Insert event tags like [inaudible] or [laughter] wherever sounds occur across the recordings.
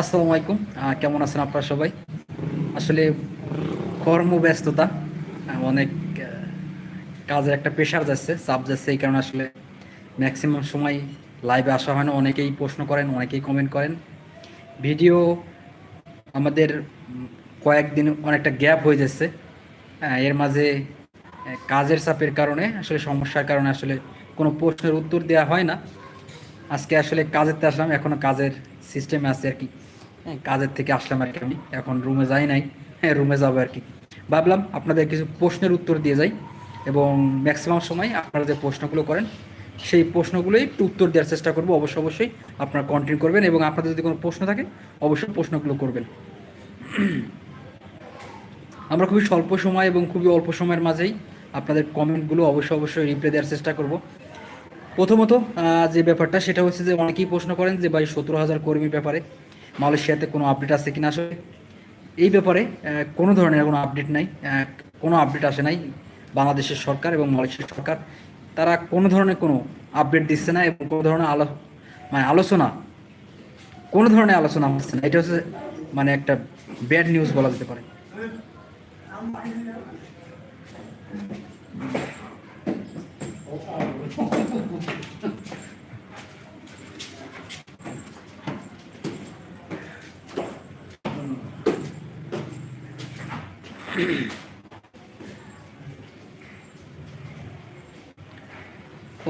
আসসালামু আলাইকুম। কেমন আছেন আপনারা সবাই? আসলে কর্মব্যস্ততা অনেক কাজের একটা প্রেশার যাচ্ছে, চাপ যাচ্ছে, এই কারণে আসলে ম্যাক্সিমাম সময় লাইভে আসা হয় না। অনেকেই প্রশ্ন করেন, অনেকেই কমেন্ট করেন। ভিডিও আমাদের কয়েকদিন অনেকটা গ্যাপ হয়ে যাচ্ছে। এর মাঝে কাজের চাপের কারণে, আসলে সমস্যার কারণে আসলে কোনো প্রশ্নের উত্তর দেওয়া হয় না। আজকে আসলে কাজেরতে আসলাম এখনও কাজের সিস্টেমে আছে আর কি। কাজের থেকে আসলাম আর কি আমি। এখন রুমে যাই নাই। হ্যাঁ রুমে যাব আর কি। ভাবলাম আপনাদের কিছু প্রশ্নের উত্তর দিয়ে যাই এবং ম্যাক্সিমাম সময় আপনারা যে প্রশ্নগুলো করেন, সেই প্রশ্নগুলোই একটু উত্তর দেওয়ার চেষ্টা করব। অবশ্যই অবশ্যই আপনারা কন্টিনিউ করবেন এবং আপনাদের যদি কোনো প্রশ্ন থাকে, অবশ্যই প্রশ্নগুলো করবেন। আমরা খুবই স্বল্প সময় এবং খুবই অল্প সময়ের মাঝেই আপনাদের কমেন্টগুলো অবশ্যই অবশ্যই রিপ্লাই দেওয়ার চেষ্টা করব। প্রথমত যে ব্যাপারটা, সেটা হচ্ছে যে অনেকেই প্রশ্ন করেন যে, ভাই, সতেরো হাজার কর্মীর ব্যাপারে মালয়েশিয়াতে কোনো আপডেট আছে কিনা আসলে? এই ব্যাপারে কোনো ধরনের কোনো আপডেট নাই। কোনো আপডেট আসে নাই। বাংলাদেশের সরকার এবং মালয়েশিয়ার সরকার, তারা কোনো ধরনের কোনো আপডেট দিচ্ছে না এবং কোনো ধরনের আলো মানে আলোচনা, কোনো ধরনের আলোচনা হচ্ছে না। এটা হচ্ছে মানে একটা ব্যাড নিউজ বলা যেতে পারে। [clears throat]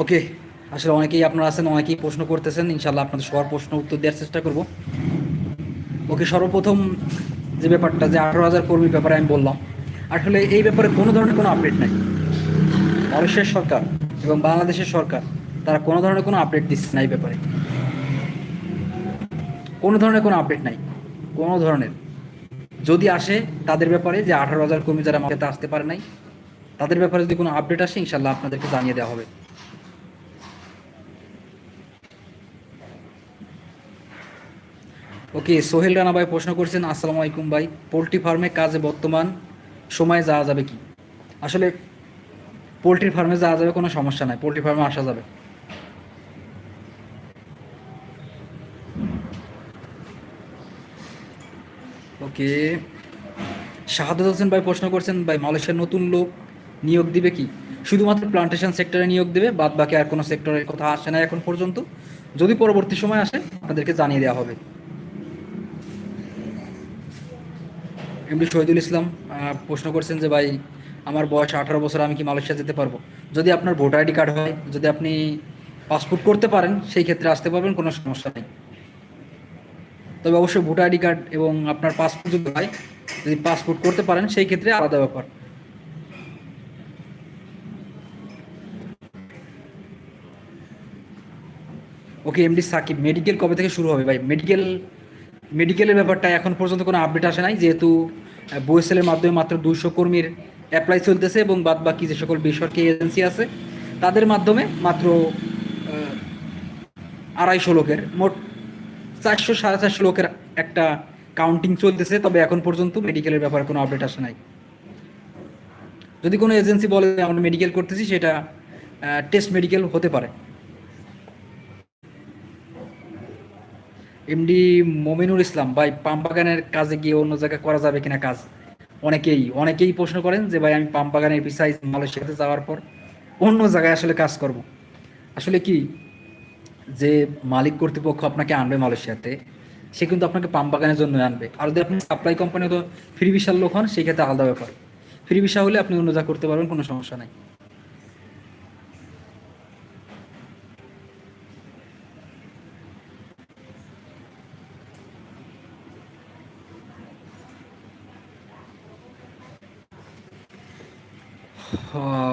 ওকে আসলে অনেকেই আপনারা আছেন, অনেকেই প্রশ্ন করতেছেন ইনশাল্লাহ আপনাদের সবার প্রশ্ন উত্তর দেওয়ার চেষ্টা করব। ওকে সর্বপ্রথম যে ব্যাপারটা, যে আঠারো হাজার কর্মীর ব্যাপারে আমি বললাম, আসলে এই ব্যাপারে কোনো ধরনের কোনো আপডেট নাই। মালয়েশিয়ার সরকার এবং বাংলাদেশের সরকার, তারা কোনো ধরনের কোনো আপডেট দিচ্ছে না এই ব্যাপারে। কোনো ধরনের কোনো আপডেট নাই। কোনো ধরনের। যদি আসে, তাদের ব্যাপারে যে আঠারো হাজার কর্মী যারা আমাকে আসতে পারে নাই, তাদের ব্যাপারে যদি কোনো আপডেট আসে ইনশাল্লাহ আপনাদেরকে জানিয়ে দেওয়া হবে। ওকে, সোহেল রানা ভাই প্রশ্ন করছেন, আসসালামু আলাইকুম ভাই, পোলট্রি ফার্মে কাজে বর্তমান সময়ে যাওয়া যাবে কি? আসলে পোলট্রি ফার্মে যাওয়া যাবে কোনো সমস্যা নাই, পোলট্রি ফার্মে আসা যাবে। ওকে। শাহাদত হোসেন ভাই প্রশ্ন করছেন, ভাই, মালয়েশিয়ার নতুন লোক নিয়োগ দিবে কি? শুধুমাত্র প্লান্টেশন সেক্টরে নিয়োগ দেবে বাদ বাকি আর কোনো সেক্টরের কথা আসে না এখন পর্যন্ত। যদি পরবর্তী সময় আসে, আপনাদেরকে জানিয়ে দেওয়া হবে। এমডি শহীদুল ইসলাম প্রশ্ন করছেন যে, ভাই, আমার বয়স আঠারো বছর, আমি কি মালয়েশিয়া যেতে পারব? যদি আপনার ভোটার আইডি কার্ড হয়, যদি আপনি পাসপোর্ট করতে পারেন, সেই ক্ষেত্রে আসতে পারবেন, কোনো সমস্যা নেই। তবে অবশ্যই ভোটার আইডি কার্ড এবং আপনার পাসপোর্ট যদি হয়, যদি পাসপোর্ট করতে পারেন, সেই ক্ষেত্রে আলাদা ব্যাপার। ওকে, এমডি সাকিব মেডিকেল কবে থেকে শুরু হবে ভাই? মেডিকেল মেডিকেলের ব্যাপারটা এখন পর্যন্ত কোনো আপডেট আসে নাই, যেহেতু বইসেলের মাধ্যমে মাত্র দুইশো কর্মীর অ্যাপ্লাই চলতেছে এবং বাদ বাকি যে সকল বেসরকারি এজেন্সি আছে, তাদের মাধ্যমে মাত্র আড়াইশো লোকের, মোট চারশো সাড়ে চারশো লোকের একটা কাউন্টিং চলতেছে, তবে এখন পর্যন্ত মেডিকেলের ব্যাপারে কোনো আপডেট আসে নাই। যদি কোনো এজেন্সি বলে আমরা মেডিকেল করতেছি, সেটা টেস্ট মেডিকেল হতে পারে। এমডি মমিনুল ইসলাম, ভাই পাম বাগানের কাজে গিয়ে অন্য জায়গায় করা যাবে কিনা কাজ? অনেকেই অনেকেই প্রশ্ন করেন যে, ভাই, আমি পাম বাগানের পিছাই মালয়েশিয়াতে যাওয়ার পর অন্য জায়গায় আসলে কাজ করব। আসলে কি যে মালিক কর্তৃপক্ষ আপনাকে আনবে মালয়েশিয়াতে, সে কিন্তু আপনাকে পাম বাগানের জন্য আনবে। আর যদি আপনি সাপ্লাই কোম্পানি তো ফ্রি বিশাল লোক হন, সেই ক্ষেত্রে আলাদা ব্যাপার। ফ্রি ভিসা হলে আপনি অন্য যা করতে পারবেন, কোনো সমস্যা নাই।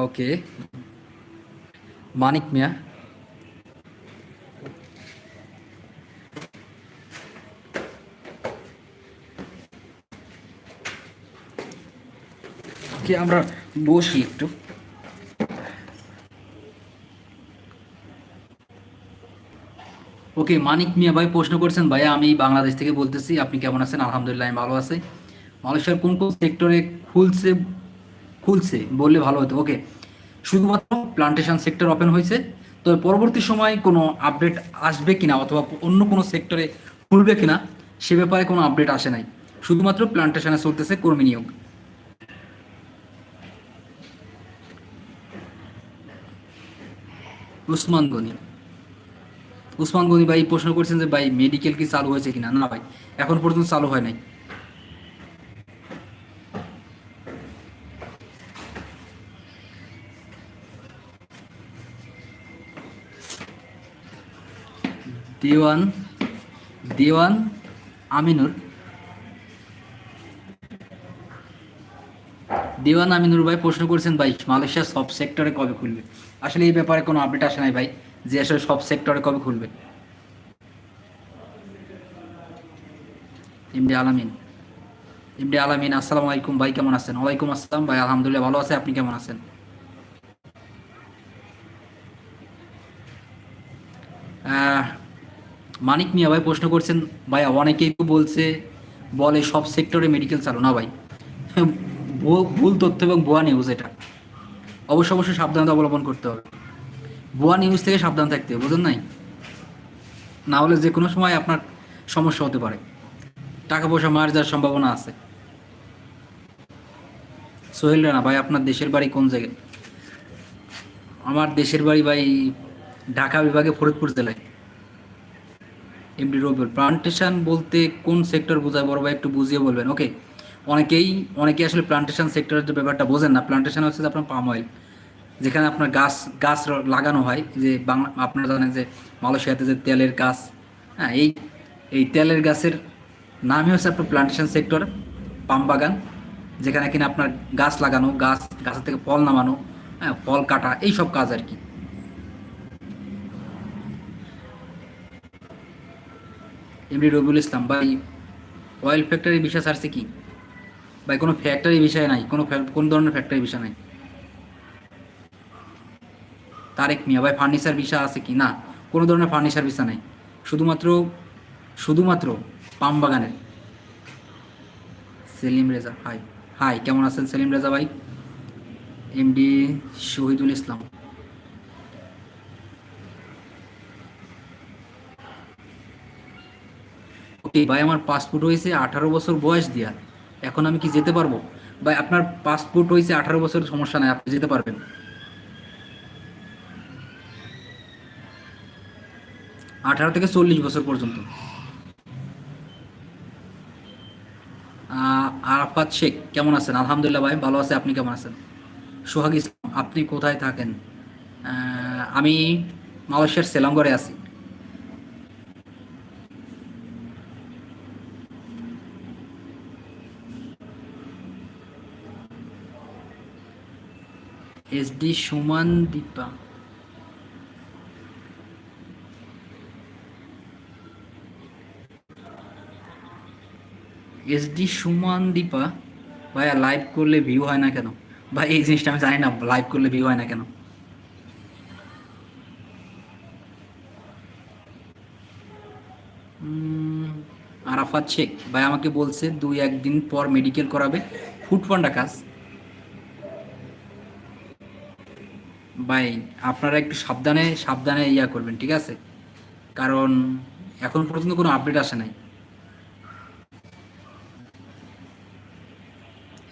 ওকে মানিক মিয়া। ওকে আমরা বসি একটু? ওকে মানিক মিয়া ভাই প্রশ্ন করছেন ভাই আমি বাংলাদেশ থেকে বলতেছি, আপনি কেমন আছেন? আলহামদুলিল্লাহ, আমি ভালো আছি। মালয়েশিয়ার কোন কোন সেক্টরে খুলছে খুলছে, বললে ভালো হতো। ওকে শুধুমাত্র প্লান্টেশন সেক্টর ওপেন হয়েছে। তো পরবর্তী সময় কোনো আপডেট আসবে কিনা অথবা অন্য কোনো সেক্টরে খুলবে কিনা, সে ব্যাপারে কোনো আপডেট আসে নাই। শুধুমাত্র প্লান্টেশনে চলতেছে কর্মী নিয়োগ। উসমান গনি। উসমান গনি ভাই প্রশ্ন করছেন যে, ভাই মেডিকেল কি চালু হয়েছে কিনা? না, ভাই, এখন পর্যন্ত চালু হয় নাই। দেওয়ান দেওয়ান আমিনুর দেওয়ান আমিনুর ভাই প্রশ্ন করেছেন, ভাই, মালয়েশিয়া সব সেক্টরে কবে খুলবে? আসলে এই ব্যাপারে কোনো আপডেট আসে নাই ভাই, যে আসলে সব সেক্টরে কবে খুলবে। এমডি আলামিন এমডি আলামিন আসসালামু আলাইকুম ভাই, কেমন আছেন? ওয়ালাইকুম আসসালাম ভাই, আলহামদুলিল্লাহ ভালো আছে, আপনি কেমন আছেন? মানিক মিয়া ভাই প্রশ্ন করছেন, ভাই, অনেকেই বলছে, বলে সব সেক্টরে মেডিকেল চালু না ভাই। ভুল তথ্য এবং ভুয়া নিউজ এটা। অবশ্য অবশ্যই সাবধানতা অবলম্বন করতে হবে। ভুয়া নিউজ থেকে সাবধান থাকতে হবে বুঝলেন নাই? না হলে যে কোনো সময় আপনার সমস্যা হতে পারে। টাকা পয়সা মার যাওয়ার সম্ভাবনা আছে। সোহেল রানা, ভাই, আপনার দেশের বাড়ি কোন জায়গায়? আমার দেশের বাড়ি, ভাই, ঢাকা বিভাগে ফরিদপুর জেলায়। এমডি রবিউল প্লান্টেশন বলতে কোন সেক্টর বোঝায়? বড় ভাই, একটু বুঝিয়ে বলবেন। ওকে অনেকেই অনেকেই আসলে প্লান্টেশন সেক্টরের যে ব্যাপারটা বোঝেন না। প্লান্টেশন হচ্ছে যে আপনার পাম অয়েল যেখানে আপনার গাছ গাছ লাগানো হয়। যে বাংলা, আপনারা জানেন যে মালয়েশিয়াতে যে তেলের গাছ হ্যাঁ এই এই তেলের গাছের নামই হচ্ছে আপনার প্লান্টেশন সেক্টর পাম বাগান, যেখানে কিনা আপনার গাছ লাগানো, গাছ, গাছের থেকে ফল নামানো হ্যাঁ ফল কাটা, এই সব কাজ আর কি। এমডি রবিউল ইসলাম, ভাই অয়েল ফ্যাক্টরি বিষয় ছাড়ছে কি? ভাই, কোনো ফ্যাক্টরি বিষয় নাই, কোনো কোন ধরনের ফ্যাক্টরি বিষয় নাই। তারেক মিয়া, ভাই ফার্নিচার বিষয় আছে কি? না, কোনো ধরনের ফার্নিচার বিষয় নাই। শুধুমাত্র শুধুমাত্র পাম বাগানের। সেলিম রেজা হাই হাই কেমন আছেন সেলিম রেজা ভাই? এমডি শহীদুল ইসলাম। ওকে ভাই, আমার পাসপোর্ট হয়েছে আঠারো বছর বয়স দিয়া। এখন আমি কি যেতে পারব? ভাই, আপনার পাসপোর্ট হয়েছে আঠারো বছর সমস্যা নাই, আপনি যেতে পারবেন। আঠারো থেকে চল্লিশ বছর পর্যন্ত। আরাফাত শেখ, কেমন আছেন? আলহামদুলিল্লাহ ভাই, ভালো আছে, আপনি কেমন আছেন? সোহাগ ইসলাম, আপনি কোথায় থাকেন? আমি মালয়েশিয়ার সেলাঙ্গরে আছি। এসডি সুমান দীপা এসডি সুমান দীপা ভাইয়া লাইভ করলে ভিউ হয় না কেন? ভাই, এই জিনিসটা আমি জানি না লাইভ করলে ভিউ হয় না কেন? আরাফাত শেখ, ভাই আমাকে বলছে দুই একদিন পর মেডিকেল করাবে। ফুড পান্ডা কাজ। ভাই, আপনারা একটু সাবধানে সাবধানে ইয়া করবেন, ঠিক আছে? কারণ এখন পর্যন্ত কোনো আপডেট আসে নাই।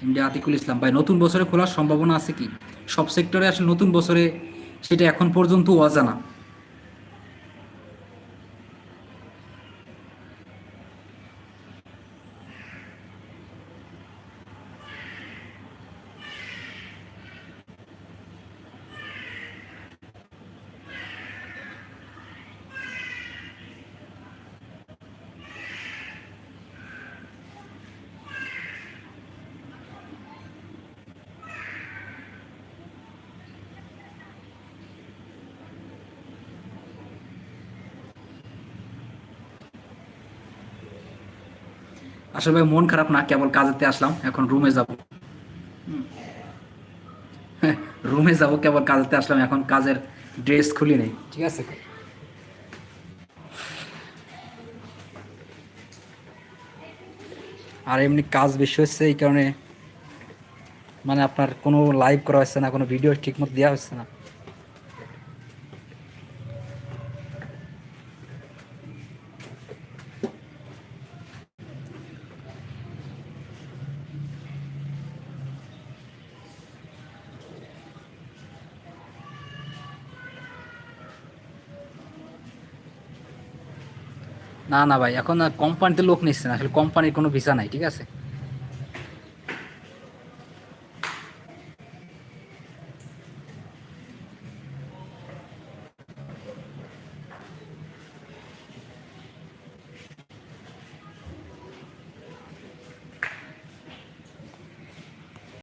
এমডি আতিকুল ইসলাম, ভাই, নতুন বছরে খোলার সম্ভাবনা আছে কি? সব সেক্টরে আসলে নতুন বছরে সেটা এখন পর্যন্ত অজানা। আসলে ভাই, মন খারাপ না, কেবল কাজেতে আসলাম, এখন রুমে যাব। রুমে যাব, কেবল কাজেতে আসলাম, এখন কাজের ড্রেস খুলি নেই, ঠিক আছে? আর এমনি কাজ বেশি হচ্ছে, এই কারণে মানে আপনার কোনো লাইভ করা হচ্ছে না, কোনো ভিডিও ঠিক মতো দেওয়া হচ্ছে না। না না ভাই, এখন কোম্পানিতে লোক নিচ্ছে না আসলে কোম্পানির কোনো ভিসা নাই, ঠিক আছে?